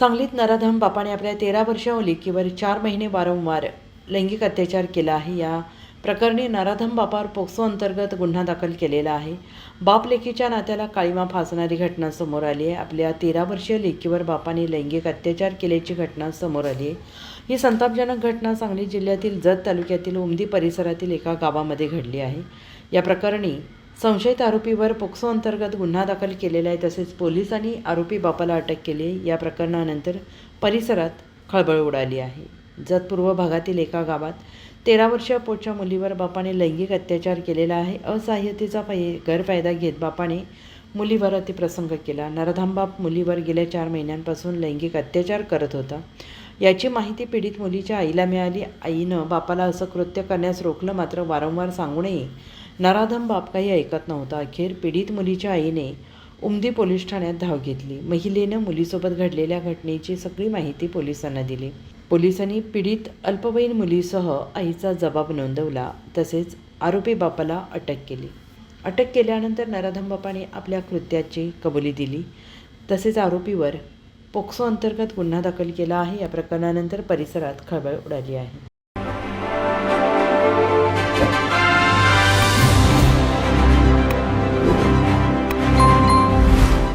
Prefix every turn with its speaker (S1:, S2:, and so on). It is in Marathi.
S1: सांगलीत नराधम बापाने आपल्या तेरा वर्षीय लेकीवर चार महिने वारंवार लैंगिक अत्याचार केला आहे. या प्रकरणी नराधम बापावर पोक्सो अंतर्गत गुन्हा दाखल केलेला आहे. बाप लेकीच्या नात्याला काळीमा फासणारी घटना समोर आली आहे. आपल्या तेरा वर्षीय लेकीवर बापाने लैंगिक अत्याचार केल्याची घटना समोर आली आहे. ही संतापजनक घटना सांगली जिल्ह्यातील जत तालुक्यातील उमदी परिसरातील एका गावामध्ये घडली आहे. या प्रकरणी संशयित आरोपीवर पोक्सो अंतर्गत गुन्हा दाखल केलेला आहे तसेच पोलिसांनी आरोपी बापाला अटक केली या प्रकरणानंतर परिसरात खळबळ उडाली आहे. जतपूर्व भागातील एका गावात तेरा वर्षीय पोटच्या मुलीवर बापाने लैंगिक अत्याचार केलेला आहे. असहाय्यतेचा फै गैरफायदा घेत बापाने मुलीवर अतिप्रसंग केला. नरधाम बाप मुलीवर गेल्या चार महिन्यांपासून लैंगिक अत्याचार करत होता. याची माहिती पीडित मुलीच्या आईला मिळाली. आईनं बापाला असं कृत्य करण्यास रोखलं मात्र वारंवार सांगूनही नराधम बाप काही ऐकत नव्हता. अखेर पीडित मुलीच्या आईने उमदी पोलीस ठाण्यात धाव घेतली. महिलेनं मुलीसोबत घडलेल्या घटनेची सगळी माहिती पोलिसांना दिली. पोलिसांनी पीडित अल्पवयीन मुलीसह आईचा जबाब नोंदवला. तसेच आरोपी बापाला अटक केली. अटक केल्यानंतर नराधम बापाने आपल्या कृत्याची कबुली दिली. तसेच आरोपीवर पोक्सो अंतर्गत गुन्हा दाखल केला आहे. या प्रकरणानंतर परिसरात खळबळ उडाली आहे.